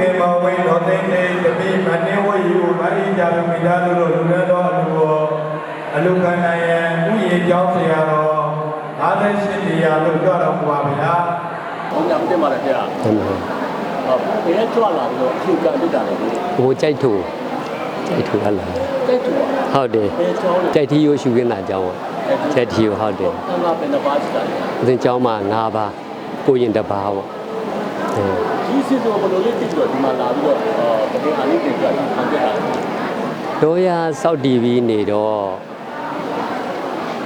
ခင်မောင်ဝင်းတော်သိန်းသိန်းတပိမနှင်းဝယူမအိကြလူမိသားစုတို့လူရတော်အလူတော်အလူခန္ဓာယံဥယျာဉ်ကျောင်းဆရာတော်58နေရာလို့ကြွတော်မူပါဗျာဘုံညာမတင်ပါနဲ့ဗျာဟုတ်တယ်ဟောဘယ်ကြွလာပြီးတော့အဖြူကန်ပြတာလဲဒီဟိုကြိုက်ထူကြိုက်ထူဟလာတဲ့တူဟုတ်တယ်ဘယ်ကျောင်းလဲကြိုက်ထီရိုးရှုခင်းတာအကြောင်းကြိုက်ထီရိုးဟုတ်တယ်တန်ခါဘယ်နှပါးရှိတာလဲအသင်ကျောင်းမှာ၅ပါးကိုရင်တစ်ပါးပေါ့အဲ ဒီစီဆိုဘယ်လိုလေးတည်ပြီးတော့ဒီမှာလာပြီးတော့ဟောတကယ်အားလေးတင်ပြတာခံပြတာလဲတော့ရစောက်တီဗီနေတော့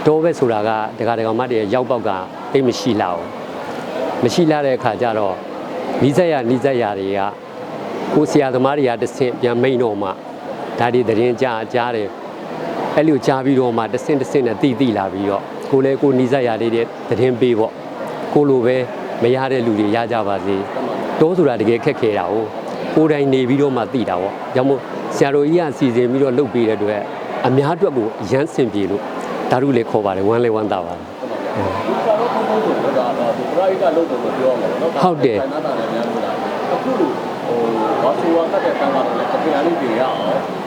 တော့ပဲဆိုတာကဒကာဒကာမတ်တွေရောက်ပေါက်ကတိတ်မရှိလာဘူးမရှိလာတဲ့အခါကျတော့နီးစက်ရနီးစက်ရတွေကကိုဆရာသမားတွေကတစ်ဆင့်ပြန်မိန်တော့မှဒါဒီသတင်းကြားကြားတယ်အဲ့လိုကြားပြီးတော့မှတစ်ဆင့်တစ်ဆင့်နဲ့တိတိလာပြီးတော့ကိုလည်းကိုနီးစက်ရလေးတဲ့သတင်းပေးပေါ့ကိုလိုပဲ မရတဲ့လူတွေရကြပါစေတောဆိုတာတကယ်ခက်ခဲတာ哦ကိုယ်တိုင်နေပြီးတော့မှသိတာပေါ့ကြောင့်မို့ဆရာတော်ကြီးကစီစဉ်ပြီးတော့လုပ်ပေးတဲ့အတွက်အများအတွက်ကိုအရန်ဆင်ပြေလို့ဒါတို့လည်းခေါ်ပါတယ်ဝမ်းလည်းဝမ်းသာပါတယ်ဒီကတော့ဘုံဘုံဆိုတာတော့ဒီပရိုက်ကလုပ်တယ်လို့ပြောရမှာပေါ့နော်နာတာလည်းများလို့လားအခုလိုဟိုဘာဆိုဝါကတဲ့တန်ခါတော့လည်းတကယ်အားလေးတင်ရအောင်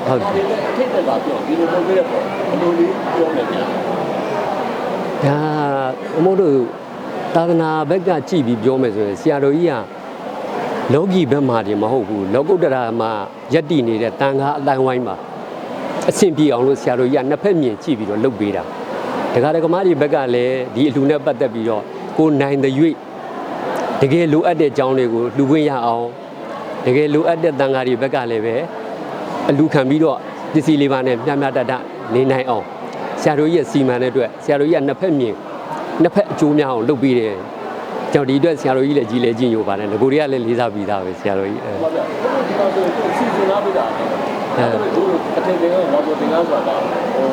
အထိတ်တက်ကပြောဒီလိုလုပ်ပေးတဲ့ပေါ့ဘယ်လိုလေးပြောမယ်ဗျာဒါအမို့တို့ သာသနာဘက်ကကြည့်ပြီးပြောမယ်ဆိုရင်ဆရာတော်ကြီးကလောကီဘက်မှာတည်းမဟုတ်ဘူးလောကုတ္တရာမှာယက်တည်နေတဲ့တန်ခါအတိုင်းဝိုင်းမှာအဆင်ပြေအောင်လို့ဆရာတော်ကြီးကနှစ်ဖက်မြင်ကြည့်ပြီးတော့လုပ်ပေးတာဒကာဒကမတွေဘက်ကလည်းဒီအလူနဲ့ပတ်သက်ပြီးတော့ကိုနိုင်တဲ့၍တကယ်လိုအပ်တဲ့အကြောင်းတွေကိုလှူခွင့်ရအောင်တကယ်လိုအပ်တဲ့တန်ခါတွေဘက်ကလည်းပဲအလူခံပြီးတော့ပစ္စည်းလေးပါးနဲ့မျှမျှတတနေနိုင်အောင်ဆရာတို့ကြီးရဲ့စီမံတဲ့အတွက်ဆရာတို့ကြီးကနှစ်ဖက်မြင် နှစ်ဖက်အကျိုးများအောင်လုပ်ပေးတယ်။ကြောင့်ဒီအတွက်ဆရာတို့ကြီးလည်းကြီးလည်းကြီးညိုပါတယ်။ငကိုတွေကလည်းလေးစားပြီးသားပဲဆရာတို့ကြီးအဲဟုတ်ပါဗျာဒီမှာဆိုစီစဉ်လာပြတာအဲ့ဒါတို့အထင်တင်ကဘာလို့တင်ကားဆိုတာဟို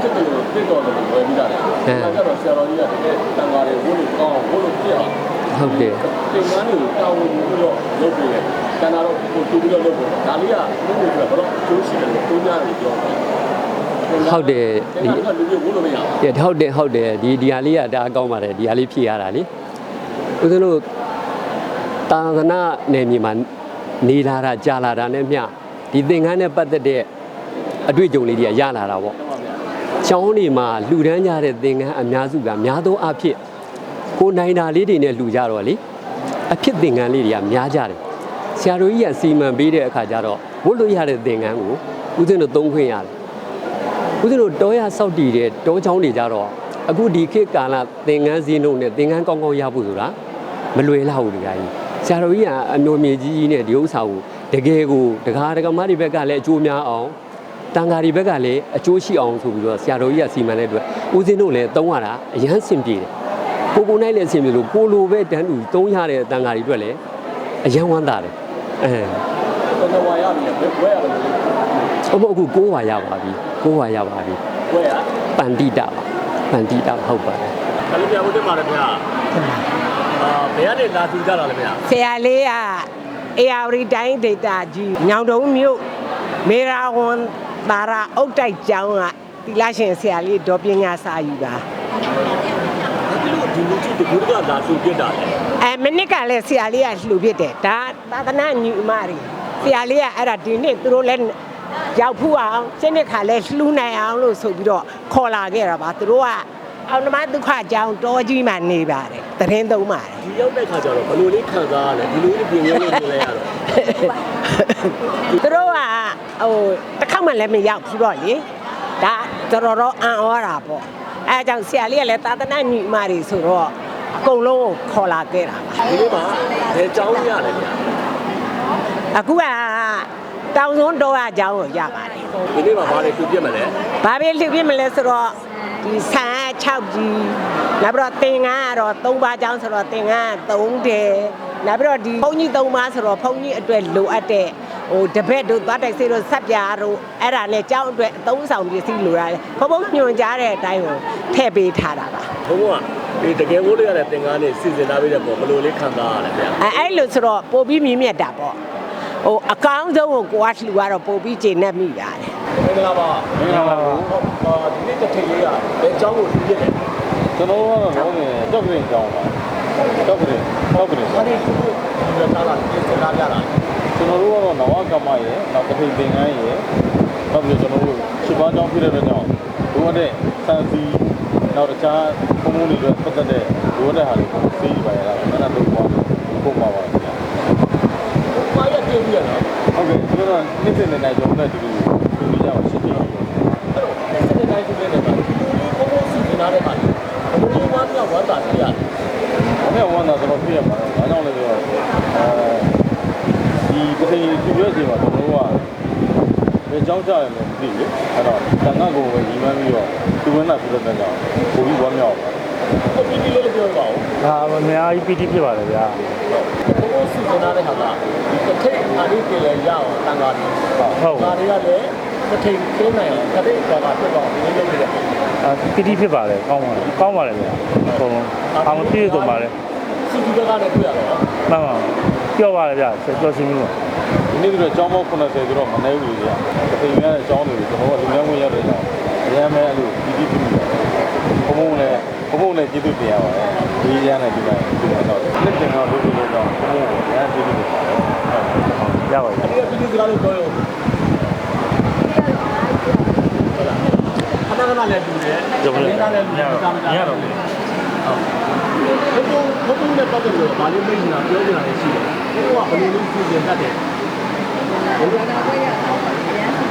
စစ်တယ်လို့ပြတော့လို့ဝယ်ပြီးတာလေဒါကြတော့ဆရာတော်ကြီးကတကယ်တန်ခါတွေဘိုးလို့ကောင်းဘိုးလို့ပြအောင်ဟုတ်တယ်တင်ကားတွေကိုတာဝန်ယူပြီးတော့လုပ်ပြီးတယ်တန်ခါတော့ကိုတူပြီးတော့လုပ်ပြီးဒါလေးကလုပ်လို့ဆိုတော့ဘယ်တော့ကျိုးရှိတယ်လို့တူများတယ်ပြောတာ ဟုတ်တယ်ဒီဒီကလူမျိုးဘိုးလို့မရဘူးဒီဟုတ်တယ်ဟုတ်တယ်ဒီဒီဟာလေးကဒါအကောင်းပါတယ်ဒီဟာလေးဖြည့်ရတာလေဦးဇင်းတို့တာသနာနယ်မြေမှာနေလာတာကြာလာတာနဲ့မျှဒီသင်္ကန်းနဲ့ပတ်သက်တဲ့အတွေ့အကြုံလေးတွေကရလာတာပေါ့ဟုတ်ပါဗျာ။ကျောင်းတွေမှာလှူဒန်းကြတဲ့သင်္ကန်းအများစုကများသောအားဖြင့်ကိုနိုင်တာလေးတွေနဲ့လှူကြတော့လေအဖြစ်သင်္ကန်းလေးတွေကများကြတယ်။ဆရာတော်ကြီးကစီမံပေးတဲ့အခါကျတော့ဝတ်လို့ရတဲ့သင်္ကန်းကိုဦးဇင်းတို့သုံးခွင့်ရတယ်။ ဦးဇင်းတို့တောရဆောက်တည်တဲ့တောချောင်းတွေကြတော့အခုဒီခေတ်ကာလသင်္ကန်းစည်းနှုန်းနဲ့သင်္ကန်းကောင်းကောင်းရဖို့ဆိုတာမလွယ်လောက်ဘူးတခါကြီး။ဆရာတော်ကြီးကအမျိုးမြေကြီးကြီးနဲ့ဒီဥစ္စာကိုတကယ်ကိုဒကာဒကာမတွေဘက်ကလည်းအကျိုးများအောင်တန်ဃာတွေဘက်ကလည်းအကျိုးရှိအောင်ဆိုပြီးတော့ဆရာတော်ကြီးကစီမံတဲ့အတွက်ဦးဇင်းတို့လည်းသုံးရတာအရန်စင်ပြေတယ်ကိုကိုနိုင်လည်းအစင်ပြေလို့ကိုလိုပဲတန်းတူသုံးရတဲ့တန်ဃာတွေအတွက်လည်းအရန်ဝမ်းသာတယ်အဲတော်တော်ဝါရပြီဘယ်ဝဲရလဲအမအခုကိုးဝါရပါပြီ ကိုးဝါရပါပြီဝဲရပန္တိတပါပန္တိတဟုတ်ပါတယ်ခလေးပြဖို့တင်ပါတယ်ဗျာအာဘယ်ကနေလာထူကြတာလဲဗျာဆရာလေးကအေယာဝတီတိုင်းဒေတာကြီးညောင်တုံမြို့မေရာဝန်တာရာအုတ်တိုက်ကျောင်းကတိလရှင်ဆရာလေးဒေါ်ပညာစာယူတာဒီလိုဒီလူကြီးတကူကလာထူပြတာလေအဲမနစ်ကလည်းဆရာလေးကလှူဖြစ်တယ်ဒါသာသနာညီမတွေဆရာလေးကအဲ့ဒါဒီနေ့သူတို့လည်း ရောက်ဖူးအောင်ရှင်းတဲ့ခါလဲလှူနိုင်အောင်လို့ဆိုပြီးတော့ခေါ်လာခဲ့တာပါသူတို့ကအောင်ဓမ္မဒုက္ခအကြောင်းတောကြီးမှနေပါတယ်တရင်သုံးပါတယ်ဒီရောက်တဲ့ခါကျတော့ဘယ်လိုလေးခံစားရလဲဒီလိုလေးပြင်ရလို့ပြင်လဲရတော့သူတို့ကဟိုတစ်ခေါက်မှလည်းမရောက်ဘူးတော့လေဒါတော်တော်တော့အံ့ဩတာပေါ့အဲအကြောင့်ဆရာလေးကလည်းသာသနာညီမတွေဆိုတော့အကုန်လုံးကိုခေါ်လာခဲ့တာပါဒီနေ့မှာဘယ်ကြောင်းရလဲဗျာအခုက တောင်စွန်းတော့အကြောင်းကိုရပါတယ်ဒီနေ့မှာဘာတွေထူပြမလဲဘာပဲလှုပ်ပြမလဲဆိုတော့ဒီဆန်6ကြီးနောက်ပြီးတော့သင်္ကန်းကတော့3ပါးကြောင်းဆိုတော့သင်္ကန်း3တယ်နောက်ပြီးတော့ဒီဘုန်းကြီး3ပါးဆိုတော့ဘုန်းကြီးအတွက်လိုအပ်တဲ့ဟိုတပည့်တို့သွားတိုက်စေးတို့ဆက်ပြားတို့အဲ့ဒါနဲ့ကြောင်းအတွက်အသုံးဆောင်ပစ္စည်းလိုရတယ်ဘုံဘုံညွန်ကြားတဲ့အတိုင်းကိုထည့်ပေးထားတာပါဘုံကဒီတကယ်ကိုလေးရတဲ့သင်္ကန်းလေးစီစဉ်လာပြီးတဲ့ပုံဘယ်လိုလေးခံစားရလဲဗျာအဲအဲ့လိုဆိုတော့ပို့ပြီးမြင့်မြတ်တာပေါ့ ဟိုအကောင်းဆုံးကိုကိုကလှူရတော့ပို့ပြီးကျေနပ်မိပါတယ်မင်္ဂလာပါမင်္ဂလာပါဟုတ်ဒီနေ့တစ်ထိပ်လေးကဘယ်ကြောင်းကိုထူပြတယ်ကျွန်တော်ကတော့လုံးနေတော့ကရင်ကြောင်းပါတော့ကရင်တော့ကရင်ဘာတွေထူလို့ဒီလိုသားလာပြင်ဆင်လာကြတာကျွန်တော်တို့ကတော့နဝကမ္မရဲ့နောက်တစ်ထိန်သင်္ကန်းရဲ့နောက်ပြီးတော့ကျွန်တော်တို့ရှစ်ပါးကြောင်းဖြစ်တဲ့အတွက်ကြောင့်ဘိုးရတဲ့စံစီနောက်တခြားပုံမှုတွေအတွက်ပတ်သက်တဲ့ဘိုးရတဲ့ဟာတွေကိုသိပါရတာမနက်တော့ပေါ့ပုံပါ ပါဗျာဘာရပြည့်ပြီးရနော်ဟုတ်ကဲ့ကျွန်တော်နေ့စဉ်နေ့တိုင်းကျွန်တော်တို့ဒီလိုဒီလိုကြပါရှင်းပြပါအဲ့တော့စတဲ့တိုင်းဆိုတဲ့နေမှာဒီလိုလေးဘုံဘုံစီနေတာတဲ့မှာဘုံဘုံမှာမြောက်ဝမ်းသာပြရတယ်။အဲ့ဝန်တာကျွန်တော်ပြရမှာ။ဒါကြောင့်လည်းပြောအဲဒီတစ်ချိန်သူရွက်စီမှာကျွန်တော်တို့ကဘယ်ကြောင်းကြရလဲမသိဘူး။အဲ့တော့တန်ခါကိုပဲညီမပြီးတော့သူဝင်လာပြတဲ့တဲ့ကြောင့်ပိုပြီးဝမ်းမြောက်ပါဟိုဒီဒီလေးလေးပြောပါဦးဒါအများကြီးပီတိဖြစ်ပါတယ်ဗျာ ဘုံဘုံစီနေတာတဲ့ဟာကဒီတစ်ထိတ်အားလေးပြင်လဲရအောင်တန်ခါတယ်ဟုတ်ဒါတွေကလည်းတစ်ထိတ်ခင်းနိုင်အောင်တစ်ထိတ်ဘာကဖြစ်တော့ဒီလိုလုပ်ရတယ်အာပီတိဖြစ်ပါတယ်ကောင်းပါတယ်ကောင်းပါတယ်ဗျာအကုန်လုံးအာမပြည့်စုံပါတယ်စီဒီဘက်ကလည်းတွေ့ရတော့မှန်ပါပြောပါတယ်ဗျာပြောချင်းပြီးပါ။ဒီနေ့ကတော့ကျောင်းပေါင်း90ဆိုတော့မနေဘူးလေ။တစ်ချိန်ရတဲ့အကြောင်းတွေကိုကျွန်တော်ကလူငယ်ဝင်ရတဲ့ကြောင့်အများမဲ့အဲ့လိုဒီဒီပြနေတယ်။ဘုံဘုံနဲ့ဘုံဘုံနဲ့ကျေးဇူးတင်ရပါတယ်။ ဒီရတဲ့ဒီကဒီကတော့လက်တင်တော့လုပ်လို့တော့ဘုံဘုံကိုရမ်းကျေးဇူးတင်ပါတယ်။ရပါတယ်ဒီကပြည်သူစကားလို့ပြောရုံဟုတ်လားခဏခဏလည်းတူတယ်ကျွန်တော်လည်းခဏလည်းတူတယ်ဒါမှမရဟုတ်တော့လေဘုံဘုံဘုံနဲ့ပတ်သက်လို့ဗာလေးမိတ်နေတာပြောနေတာလည်းရှိတယ်ဘုံကဘယ်လိုလုပ်စီစဉ်တတ်တယ်ဘုံက